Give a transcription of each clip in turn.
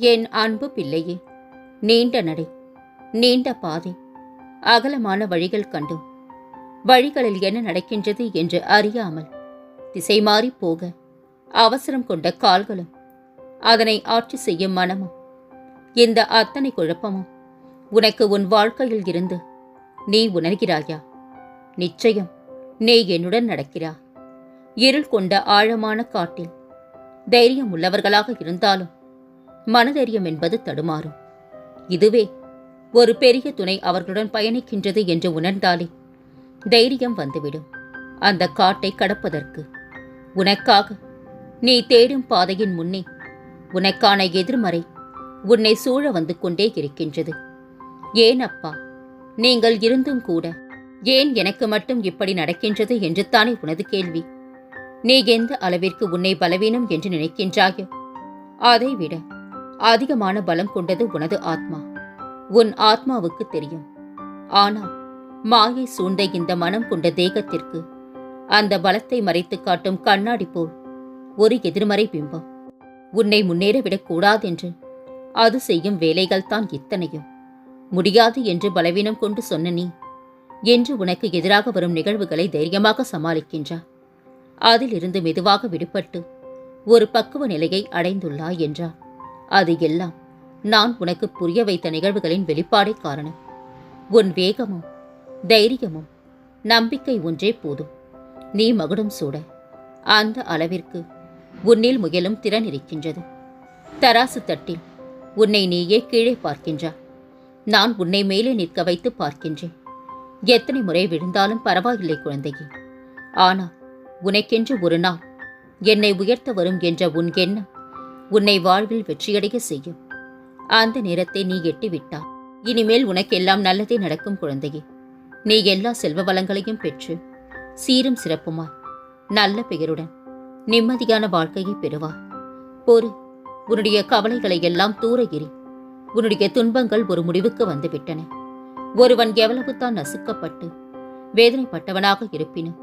என் அன்பு பிள்ளையே நீண்ட நடை நீண்ட பாதை அகலமான வழிகள் கண்டும் வழிகளில் என்ன நடக்கின்றது என்று அறியாமல் திசை மாறி போக அவசரம் கொண்ட கால்களும் அதனை ஆட்சி செய்யும் மனமும் இந்த அத்தனை குழப்பமும் உனக்கு உன் வாழ்க்கையில் இருந்து நீ உணர்கிறாயா? நிச்சயம் நீ என்னுடன் நடக்கிறா? இருள் கொண்ட ஆழமான காட்டில் தைரியம் உள்ளவர்களாக இருந்தாலும் மனதைரியம் என்பது தடுமாறும். இதுவே ஒரு பெரிய துணை அவர்களுடன் பயணிக்கின்றது என்று உணர்ந்தாலே தைரியம் வந்துவிடும். அந்த காட்டை கடப்பதற்கு உனக்காக நீ தேடும் பாதையின் முன்னே உனக்கான எதிர்மறை உன்னை சூழ வந்து கொண்டே இருக்கின்றது. ஏன் அப்பா? நீங்கள் இருந்தும் கூட ஏன் எனக்கு மட்டும் இப்படி நடக்கின்றது என்று தானே உனது கேள்வி. நீ எந்த அளவிற்கு உன்னை பலவீனம் என்று நினைக்கின்றாயோ அதைவிட அதிகமான பலம் கொண்டது உனது ஆத்மா. உன் ஆத்மாவுக்கு தெரியும். ஆனால் மாயை சூழ்ந்த இந்த மனம் கொண்ட தேகத்திற்கு அந்த பலத்தை மறைத்து காட்டும் கண்ணாடி போல் ஒரு எதிர்மறை பிம்பம். உன்னை முன்னேற விடக்கூடாதென்று அது செய்யும் வேலைகள் தான் இத்தனையும். முடியாது என்று பலவீனம் கொண்டு சொன்ன நீ என்று உனக்கு எதிராக வரும் நிகழ்வுகளை தைரியமாக சமாளிக்கின்றார் அதிலிருந்து மெதுவாக விடுபட்டு ஒரு பக்குவ நிலையை அடைந்துள்ளாய் என்றார். அது எல்லாம் நான் உனக்கு புரிய வைத்த நிகழ்வுகளின் வெளிப்பாடே காரணம். உன் வேகமும் தைரியமும் நம்பிக்கை ஒன்றே போதும். நீ மகுடம் சூட அந்த அளவிற்கு உன்னில் முயலும் திறன் இருக்கின்றது. தராசு தட்டில் உன்னை நீயே கீழே பார்க்கின்றாய் நான் உன்னை மேலே நிற்க வைத்து பார்க்கின்றேன். எத்தனை முறை விழுந்தாலும் பரவாயில்லை குழந்தையே. ஆனால் உனக்கென்று ஒரு நாள் என்னை உயர்த்த வரும் என்ற உன் எண்ணம் உன்னை வாழ்வில் வெற்றியடைய செய்யும். அந்த நேரத்தை நீ எட்டிவிட்டா இனிமேல் உனக்கெல்லாம் நல்லதே நடக்கும் குழந்தையே. நீ எல்லா செல்வ வளங்களையும் பெற்று சீரும் சிறப்புமாய் நல்ல பெயருடன் நிம்மதியான வாழ்க்கையை பெறுவாய். பொறு உன்னுடைய கவலைகளை எல்லாம் தூர எறி உன்னுடைய துன்பங்கள் ஒரு முடிவுக்கு வந்துவிட்டன. ஒருவன் எவ்வளவு தான் நசுக்கப்பட்டு வேதனைப்பட்டவனாக இருப்பினும்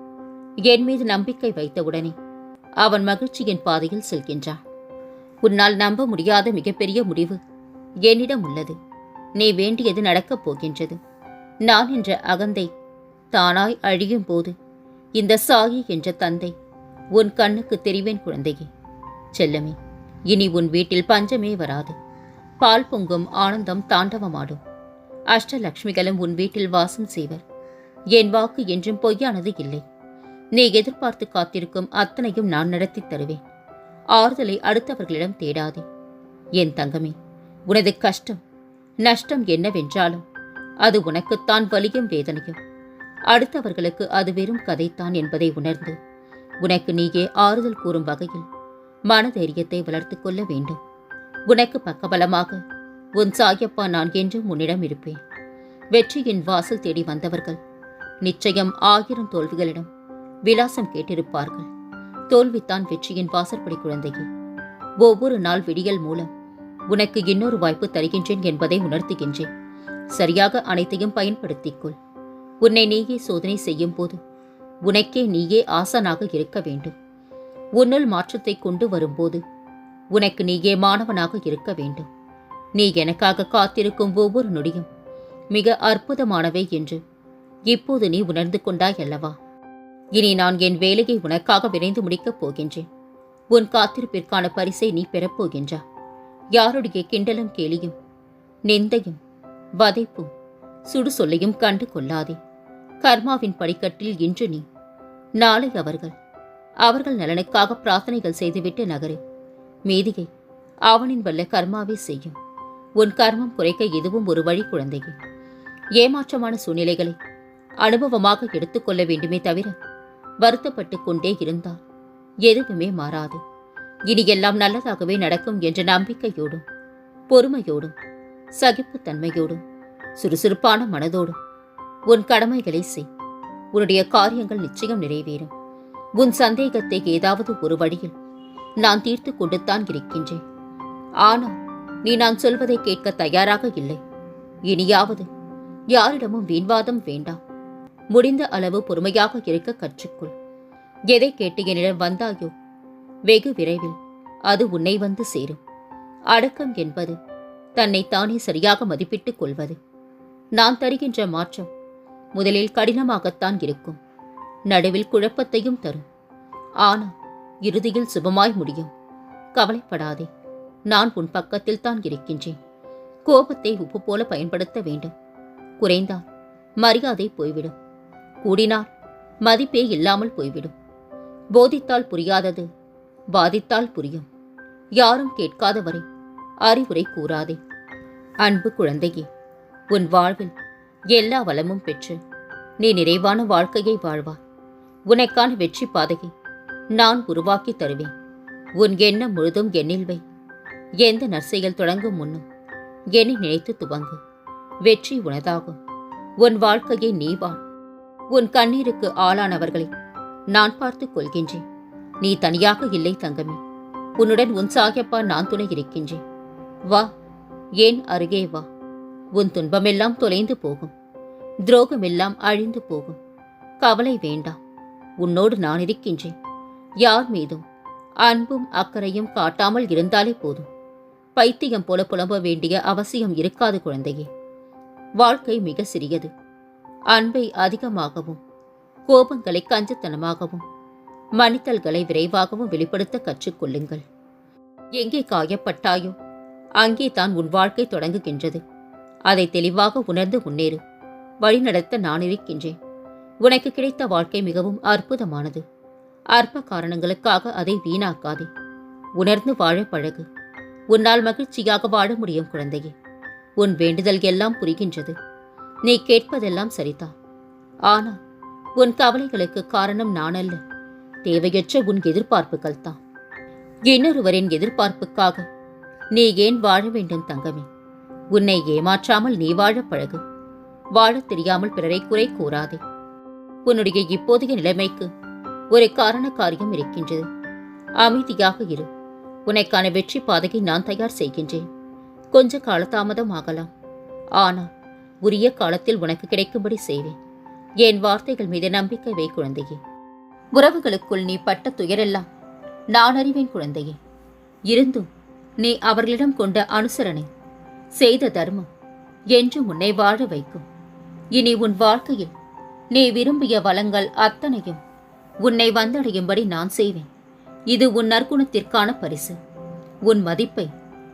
என் மீது நம்பிக்கை வைத்தவுடனே அவன் மகிழ்ச்சியின் பாதையில் செல்கின்றான். உன்னால் நம்ப முடியாத மிகப்பெரிய முடிவு என்னிடம் உள்ளது. நீ வேண்டியது நடக்கப் போகின்றது. நான் என்ற அகந்தை தானாய் அழியும் போது இந்த சாயி என்ற தந்தை உன் கண்ணுக்கு தெரிவேன் குழந்தையே. செல்லமே இனி உன் வீட்டில் பஞ்சமே வராது. பால் பொங்கும் ஆனந்தம் தாண்டவமாடும். அஷ்டலக்ஷ்மிகளும் உன் வீட்டில் வாசம் செய்வர். என் வாக்கு என்றும் பொய்யானது இல்லை. நீ எதிர்பார்த்து காத்திருக்கும் அத்தனையும் நான் நடத்தித் தருவேன். ஆறுதலை அடுத்தவர்களிடம் தேடாதே. என் தங்கமே உனது கஷ்டம் நஷ்டம் என்னவென்றாலும் அது உனக்குத்தான் வலியும் வேதனையும். அடுத்தவர்களுக்கு அது வெறும் கதைத்தான் என்பதை உணர்ந்து உனக்கு நீயே ஆறுதல் கூறும் வகையில் மனதைரியத்தை வளர்த்துக் கொள்ள வேண்டும். உனக்கு பக்கபலமாக உன் சாயப்பா நான் என்றும் உன்னிடம் இருப்பேன். வெற்றியின் வாசல் தேடி வந்தவர்கள் நிச்சயம் ஆயிரம் தோல்விகளிடம் விலாசம் கேட்டிருப்பார்கள். தோல்வித்தான் வெற்றியின் வாசற்படி குழந்தையே. ஒவ்வொரு நாள் விடியல் மூலம் உனக்கு இன்னொரு வாய்ப்பு தருகின்றேன் என்பதை உணர்த்துகின்றேன். சரியாக அனைத்தையும் பயன்படுத்திக்கொள். உன்னை நீயே சோதனை செய்யும் போது உனக்கே நீயே ஆசனாக இருக்க வேண்டும். உன்னுள் மாற்றத்தை கொண்டு வரும்போது உனக்கு நீயே மாணவனாக இருக்க வேண்டும். நீ எனக்காக காத்திருக்கும் ஒவ்வொரு நொடியும் மிக அற்புதமானவை என்று இப்போது நீ உணர்ந்து கொண்டாய் அல்லவா? இனி நான் என் வேலையை உனக்காக விரைந்து முடிக்கப் போகின்றேன். உன் காத்திருப்பிற்கான பரிசை நீ பெறப்போகின்றா யாருடைய கிண்டலும் கேலியும் நிந்தையும் வதைப்பும் சுடு சொல்லையும் கண்டு கொள்ளாதே. கர்மாவின் படிக்கட்டில் இன்று நீ நாளை அவர்கள். அவர்கள் நலனுக்காக பிரார்த்தனைகள் செய்துவிட்டு நகரு. மீதியை அவனின் வல்ல கர்மாவே செய்யும். உன் கர்மம் குறைக்க இதுவும் ஒரு வழி குழந்தையே. ஏமாற்றமான சூழ்நிலைகளை அனுபவமாக எடுத்துக்கொள்ள வேண்டுமே தவிர வருத்தப்பட்டு கொண்டே இருந்தால் எதுவுமே மாறாது. இனி எல்லாம் நல்லதாகவே நடக்கும் என்ற நம்பிக்கையோடும் பொறுமையோடும் சகிப்புத்தன்மையோடும் சுறுசுறுப்பான மனதோடும் உன் கடமைகளை செய். உன்னுடைய காரியங்கள் நிச்சயம் நிறைவேறும். உன் சந்தேகத்தை ஏதாவது ஒரு வழியில் நான் தீர்த்து கொண்டுத்தான் இருக்கின்றேன். ஆனால் நீ நான் சொல்வதை கேட்க தயாராக இல்லை. இனியாவது யாரிடமும் வீண்வாதம் வேண்டாம். முடிந்த அளவு பொறுமையாக இருக்க கற்றுக்கொள். எதை கேட்டு என்னிடம் வந்தாயோ? வெகு விரைவில் அது உன்னை வந்து சேரும். அடக்கம் என்பது தன்னை தானே சரியாக மதிப்பிட்டுக் கொள்வது. நான் தருகின்ற மாற்றம் முதலில் கடினமாகத்தான் இருக்கும். நடுவில் குழப்பத்தையும் தரும். ஆனால் இறுதியில் சுபமாய் முடியும். கவலைப்படாதே நான் உன் பக்கத்தில் தான் இருக்கின்றேன். கோபத்தை உப்பு போல பயன்படுத்த வேண்டும். குறைந்தால் மரியாதை போய்விடும். கூடினால் மதிப்பே இல்லாமல் போய்விடும். போதித்தால் புரியாதது பாதித்தால் புரியும். யாரும் கேட்காத வரை அறிவுரை கூறாதே. அன்பு குழந்தையே உன் வாழ்வில் எல்லா வளமும் பெற்று நீ நிறைவான வாழ்க்கையை வாழ்வா. உனக்கான வெற்றி பாதையை நான் உருவாக்கி தருவேன். உன் எண்ணம் முழுதும் எண்ணில் வை. எந்த நற்செயல் தொடங்கும் முன்னும் என்னை நினைத்து துவங்கு. வெற்றி உனதாகும். உன் வாழ்க்கையை நீ வாழ். உன் கண்ணீருக்கு ஆளானவர்களை நான் பார்த்துக் கொள்கின்றேன். நீ தனியாக இல்லை தங்கமே. உன்னுடன் உன் சாகியப்பா நான் துணை இருக்கின்றேன். வா ஏன் அருகே வா. உன் துன்பமெல்லாம் தொலைந்து போகும். துரோகமெல்லாம் அழிந்து போகும். கவலை வேண்டாம். உன்னோடு நான் இருக்கின்றேன். யார் மீதும் அன்பும் அக்கறையும் காட்டாமல் இருந்தாலே போதும். பைத்தியம் போல புலம்ப வேண்டிய அவசியம் இருக்காது குழந்தையே. வாழ்க்கை மிக சிறியது. அன்பை அதிகமாகவும் கோபங்களை கஞ்சத்தனமாகவும் மன்னித்தல்களை விரைவாகவும் வெளிப்படுத்த கற்றுக்கொள்ளுங்கள். எங்கே காயப்பட்டாயோ அங்கே தான் உன் வாழ்க்கை தொடங்குகின்றது. அதை தெளிவாக உணர்ந்து முன்னேறு. வழிநடத்த நான் இருக்கின்றேன். உனக்கு கிடைத்த வாழ்க்கை மிகவும் அற்புதமானது. அற்ப காரணங்களுக்காக அதை வீணாக்காதே. உணர்ந்து வாழ பழகு. உன்னால் மகிழ்ச்சியாக வாழ முடியும் குழந்தையே. உன் வேண்டுதல் எல்லாம் புரிகின்றது. நீ கேட்பதெல்லாம் சரிதான். ஆனால் உன் கவலைகளுக்கு காரணம் நான் அல்ல தேவையற்ற உன் எதிர்பார்ப்புகள் தான். இன்னொருவரின் எதிர்பார்ப்புக்காக நீ ஏன் வாழ வேண்டும் தங்கமே? உன்னை ஏமாற்றாமல் நீ வாழ பழகு. வாழத் தெரியாமல் பிறரை குறை கூறாதே. உன்னுடைய இப்போதைய நிலைமைக்கு ஒரு காரண காரியம் இருக்கின்றது. அமைதியாக இரு. உனக்கான வெற்றி பாதையை நான் தயார் செய்கின்றேன். கொஞ்ச காலதாமதம் ஆகலாம். ஆனால் உரிய காலத்தில் உனக்கு கிடைக்கும்படி செய்வேன். என் வார்த்தைகள் மீது நம்பிக்கை வை குழந்தையே. உறவுகளுக்குள் நீ பட்ட துயரெல்லாம் நான் அறிவேன் குழந்தையே. இருந்தும் நீ அவர்களிடம் கொண்ட அனுசரணை செய்த தர்மம் என்று உன்னை வாழ வைக்கும். இனி உன் வாழ்க்கையில் நீ விரும்பிய வளங்கள் அத்தனையும் உன்னை வந்தடையும்படி நான் செய்வேன். இது உன் நற்குணத்திற்கான பரிசு. உன் மதிப்பை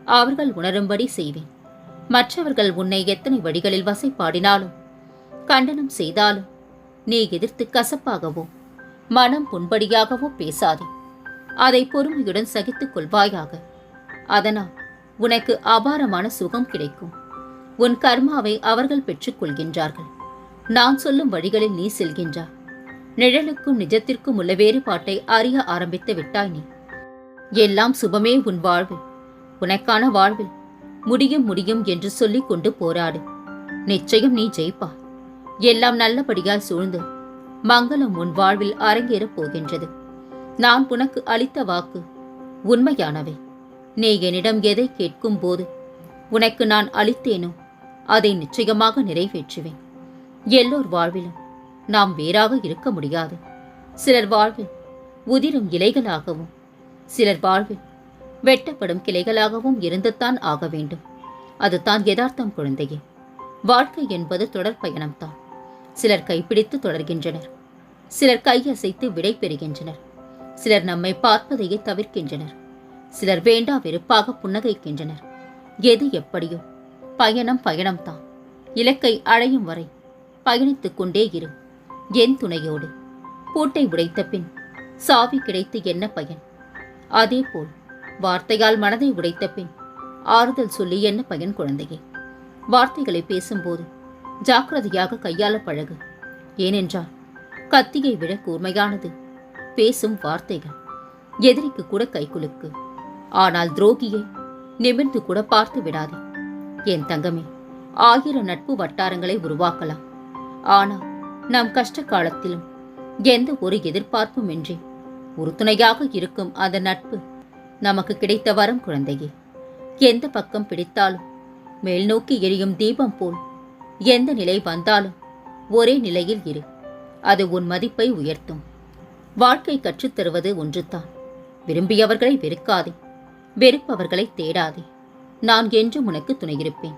அவர்கள் உணரும்படி செய்வேன். மற்றவர்கள் உன்னை எத்தனை வழிகளில் வசைப்பாடினாலும் கண்டனம் செய்தாலும் நீ எதிர்த்து கசப்பாகவோ மனம் புண்படியாகவோ பேசாதே. அதை பொறுமையுடன் சகித்துக் கொள்வாயாக. அதனால் உனக்கு அபாரமான சுகம் கிடைக்கும். உன் கர்மாவை அவர்கள் பெற்றுக்கொள்கின்றார்கள் நான் சொல்லும் வழிகளில் நீ செல்கின்றாய் நிழலுக்கும் நிஜத்திற்கும் உள்ள வேறுபாட்டை அறிய ஆரம்பித்து விட்டாய் நீ. எல்லாம் சுபமே உன் வாழ்வில். உனக்கான வாழ்வில் முடியும் முடியும் என்று சொல்லிக் கொண்டு போராடு. நிச்சயம் நீ ஜெயிப்பா. எல்லாம் நல்லபடியாய் சூழ்ந்து மங்களம் உன் வாழ்வில் அரங்கேறப் போகின்றது. நான் உனக்கு அளித்த வாக்கு உண்மையானவை. நீ என்னிடம் எதை கேட்கும் போது உனக்கு நான் அளித்தேனோ அதை நிச்சயமாக நிறைவேற்றுவேன். எல்லோர் வாழ்விலும் நாம் வேறாக இருக்க முடியாது. சிலர் வாழ்வில் உதிரும் இலைகளாகவும் சிலர் வாழ்வில் வெட்டப்படும் கிளைகளாகவும் இருந்துத்தான் ஆக வேண்டும். அதுதான் யதார்த்தம் குழந்தையே. வாழ்க்கை என்பது தொடர் பயணம்தான். சிலர் கைப்பிடித்து தொடர்கின்றனர். சிலர் கையசைத்து விடை பெறுகின்றனர். சிலர் நம்மை பார்ப்பதையே தவிர்க்கின்றனர். சிலர் வேண்டா வெறுப்பாக புன்னகைக்கின்றனர். எது எப்படியோ. பயணம் பயணம்தான். இலக்கை அடையும் வரை பயணித்துக் கொண்டே இரு. என் துணையோடு. பூட்டை உடைத்த பின் சாவி கிடைத்து என்ன பயன்? அதேபோல் வார்த்தையால் மனதை உடைத்த பின் ஆறுதல் சொல்லி என்ன பயன் குழந்தையே? வார்த்தைகளை பேசும்போது ஜாக்கிரதையாக கையாள பழகு. ஏனென்றால் கத்தியை விட கூர்மையானது பேசும் வார்த்தைகள் எதிரிக்கு கூட கைக்குலுக்கு ஆனால் துரோகியை நிமிர்ந்து கூட பார்த்து விடாதே. என் தங்கமே ஆயிரம் நட்பு வட்டாரங்களை உருவாக்கலாம். ஆனால் நம் கஷ்ட காலத்திலும் எந்த ஒரு எதிர்பார்ப்புமின்றி உறுதுணையாக இருக்கும் அந்த நட்பு நமக்கு கிடைத்த வரம் குழந்தையே. எந்த பக்கம் பிடித்தாலும் மேல் நோக்கி எரியும் தீபம் போல் எந்த நிலை வந்தாலும் ஒரே நிலையில் இரு. அது உன் மதிப்பை உயர்த்தும். வாழ்க்கை கற்றுத்தருவது ஒன்றுதான். விரும்பியவர்களை வெறுக்காதே. வெறுப்பவர்களை தேடாதே. நான் என்றும் உனக்கு துணையிருப்பேன்.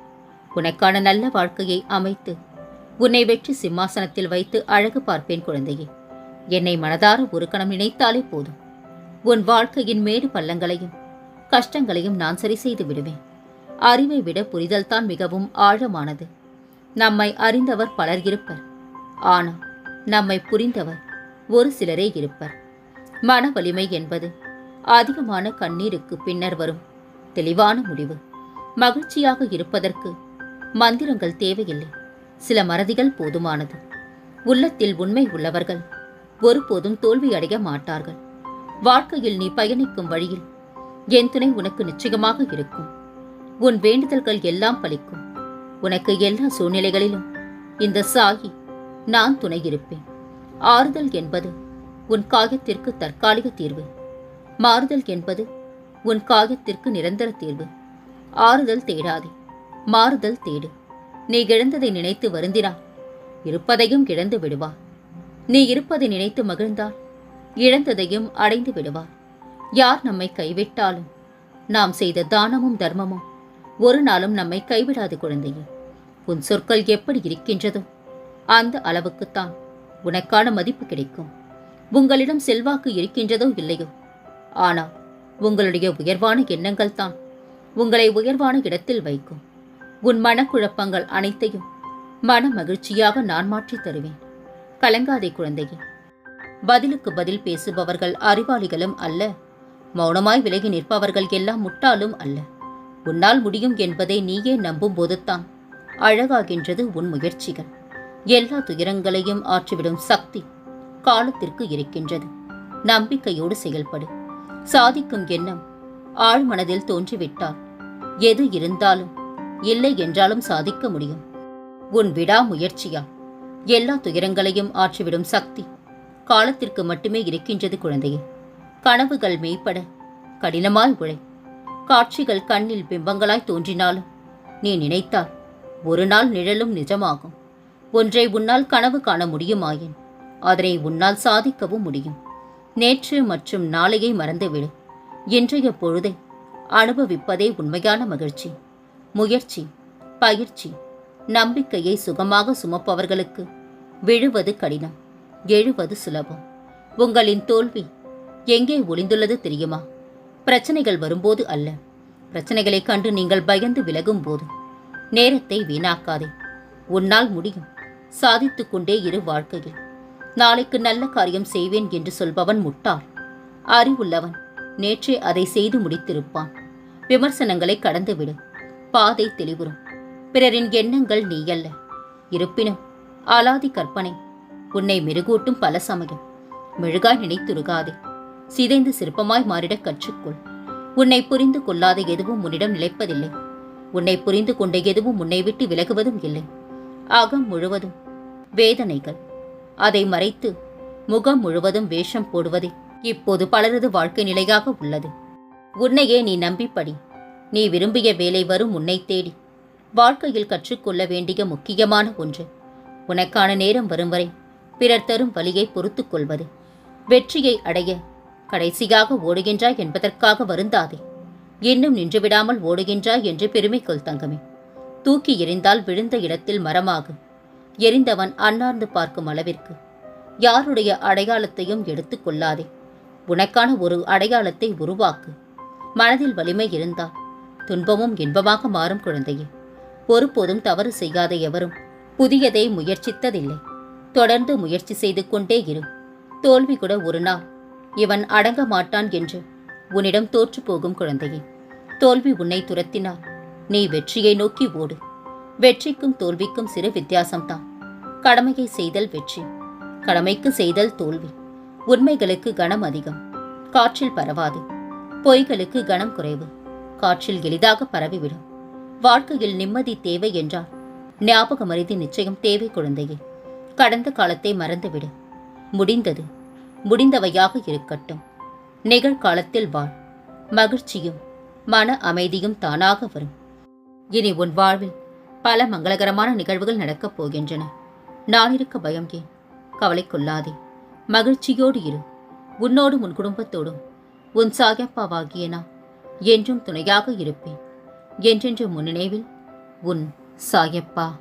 உனக்கான நல்ல வாழ்க்கையை அமைத்து உன்னை வெற்றி சிம்மாசனத்தில் வைத்து அழகு பார்ப்பேன் குழந்தையே. என்னை மனதார ஒரு கணம் நினைத்தாலே போதும். உன் வாழ்க்கையின் மேடு பள்ளங்களையும் கஷ்டங்களையும் நான் சரி செய்து விடுவேன். அறிவை விட புரிதல்தான் மிகவும் ஆழமானது. நம்மை அறிந்தவர் பலர் இருப்பர். ஆனால் நம்மை புரிந்தவர் ஒரு சிலரே இருப்பர். மன வலிமை என்பது அதிகமான கண்ணீருக்கு பின்னர் வரும். தெளிவான முடிவு. மகிழ்ச்சியாக இருப்பதற்கு மந்திரங்கள் தேவையில்லை. சில மறதிகள் போதுமானது. உள்ளத்தில் உண்மை உள்ளவர்கள் ஒருபோதும் தோல்வியடைய மாட்டார்கள். வாழ்க்கையில் நீ பயணிக்கும் வழியில் என் துணை உனக்கு நிச்சயமாக இருக்கும். உன் வேண்டுதல்கள் எல்லாம் பலிக்கும். உனக்கு எல்லா சூழ்நிலைகளிலும் இந்த சாயி நான் துணை இருப்பேன். ஆறுதல் என்பது உன் காயத்திற்கு தற்காலிக தீர்வு. மாறுதல் என்பது உன் காயத்திற்கு நிரந்தர தீர்வு. ஆறுதல் தேடாதே மாறுதல் தேடு. நீ இழந்ததை நினைத்து வருந்தினால் இருப்பதையும் இழந்து விடுவார். நீ இருப்பதை நினைத்து மகிழ்ந்தால் இழந்ததையும் அடைந்து விடுவார் யார் நம்மை கைவிட்டாலும்? நாம் செய்த தானமும் தர்மமும். ஒரு நாளும் நம்மை கைவிடாது குழந்தையே. உன் சொற்கள் எப்படி இருக்கின்றதோ அந்த அளவுக்குத்தான் உனக்கான மதிப்பு கிடைக்கும். உங்களிடம் செல்வாக்கு இருக்கின்றதோ இல்லையோ? ஆனால் உங்களுடைய உயர்வான எண்ணங்கள் தான் உங்களை உயர்வான இடத்தில் வைக்கும். உன் மனக்குழப்பங்கள் அனைத்தையும் மன மகிழ்ச்சியாக நான் மாற்றித் தருவேன். கலங்காதே குழந்தையே. பதிலுக்கு பதில் பேசுபவர்கள் அறிவாளிகளும் அல்ல. மௌனமாய் விலகி நிற்பவர்கள் எல்லாம் முட்டாளும் அல்ல. உன்னால் முடியும் என்பதை நீயே நம்பும் போதுதான் அழகாகின்றது உன் முயற்சிகள். எல்லா துயரங்களையும் ஆற்றிவிடும் சக்தி காலத்திற்கு இருக்கின்றது. நம்பிக்கையோடு செயல்படு. சாதிக்கும் எண்ணம் ஆழ்மனதில் தோன்றிவிட்டால் எது இருந்தாலும் இல்லை என்றாலும் சாதிக்க முடியும். உன் விடாமுயற்சியால் எல்லா துயரங்களையும் ஆற்றிவிடும் சக்தி காலத்திற்கு மட்டுமே இருக்கின்றது குழந்தையே. கனவுகள் மெய்ப்பட கடினமாய் உழை. காட்சிகள் கண்ணில் பிம்பங்களாய் தோன்றினாலும் நீ நினைத்தால் ஒரு நாள் நிழலும் நிஜமாகும். ஒன்றை உன்னால் கனவு காண முடியுமாயின் அதனை உன்னால் சாதிக்கவும் முடியும். நேற்று மற்றும் நாளையை மறந்துவிடு. இன்றைய பொழுதை அனுபவிப்பதே உண்மையான மகிழ்ச்சி. முயற்சி பயிற்சி நம்பிக்கையை சுகமாக சுமப்பவர்களுக்கு விழுவது கடினம். எழுவது சுலபம். உங்களின் தோல்வி எங்கே ஒளிந்துள்ளது தெரியுமா? பிரச்சனைகள் வரும்போது அல்ல. பிரச்சனைகளைக் கண்டு நீங்கள் பயந்து விலகும் போது நேரத்தை வீணாக்காதே. உன்னால் முடியும். சாதித்து கொண்டே இரு வாழ்க்கையில். நாளைக்கு நல்ல காரியம் செய்வேன் என்று சொல்பவன் முட்டாள். அறிவுள்ளவன் நேற்றே அதை செய்து முடித்திருப்பான். விமர்சனங்களை கடந்துவிடு பாதை தெளிவுறும். பிறரின் எண்ணங்கள் நீயல்ல. இருப்பினும் ஆலாதி கற்பனை உன்னை மெருகூட்டும் பல சமயம். மெழுகாய் நினைத்துருகாதே. சிதைந்து சிற்பமாய் மாறிடக் கற்றுக்கொள். உன்னை புரிந்து கொள்ளாத எதுவும் உன்னிடம் நிலைப்பதில்லை. உன்னை புரிந்து கொண்ட எதுவும் உன்னை விட்டு விலகுவதும் இல்லை. அகம் முழுவதும் வேதனைகள். அதை மறைத்து முகம் முழுவதும் வேஷம் போடுவதே இப்போது பலரது வாழ்க்கை நிலையாக உள்ளது. உன்னையே நீ நம்பிப்படி. நீ விரும்பிய வேலை வரும் உன்னை தேடி. வாழ்க்கையில் கற்றுக்கொள்ள வேண்டிய முக்கியமான ஒன்று. உனக்கான நேரம் வரும் வரை பிறர் தரும் வலியை பொறுத்துக் கொள்வது. வெற்றியை அடைய கடைசியாக ஓடுகின்றாய் என்பதற்காக வருந்தாதே. இன்னும் நின்றுவிடாமல் ஓடுகின்றாய் என்று பெருமை கொள் தங்கமே. தூக்கி எறிந்தால் விழுந்த இடத்தில் மரமாகும் எரிந்தவன் அன்னார்ந்து பார்க்கும் அளவிற்கு. யாருடைய அடையாளத்தையும் எடுத்துக் கொள்ளாதே. உனக்கான ஒரு அடையாளத்தை உருவாக்கு. மனதில் வலிமை இருந்தால் துன்பமும் இன்பமாக மாறும் குழந்தையே. ஒருபோதும் தவறு செய்யாத எவரும் புதியதை முயற்சித்ததில்லை. தொடர்ந்து முயற்சி செய்து கொண்டே இரு. தோல்வி கூட ஒரு நாள். இவன் அடங்க மாட்டான் என்று. உன்னிடம் தோற்று போகும் குழந்தையே. தோல்வி உன்னை துரத்தினால். நீ வெற்றியை நோக்கி ஓடு. வெற்றிக்கும் தோல்விக்கும் சிறு வித்தியாசம்தான். கடமையை செய்தல் வெற்றி. கடமைக்கு செய்தல் தோல்வி. உண்மைகளுக்கு கணம் அதிகம். காற்றில் பரவாது. பொய்களுக்கு கணம் குறைவு. காற்றில் எளிதாக பரவிவிடும். வாழ்க்கையில் நிம்மதி தேவை என்றால். ஞாபகம் மருதி நிச்சயம் தேவை குழந்தையே. கடந்த காலத்தை மறந்துவிடு. முடிந்தது. முடிந்தவையாக இருக்கட்டும். நிகழ்காலத்தில் வாழ். மகிழ்ச்சியும் மன அமைதியும் தானாக வரும். இனி உன் வாழ்வில் பல மங்களகரமான நிகழ்வுகள் நடக்கப் போகின்றன. நான் இருக்க பயம் ஏன்? கவலை கொள்ளாதே. மகிழ்ச்சியோடு இரு. உன்னோடும் உன் குடும்பத்தோடும். உன் சாகப்பாவாகிய நான் என்றும் துணையாக இருப்பேன். என்றென்று முன்னினைவில் உன் சாயப்பா.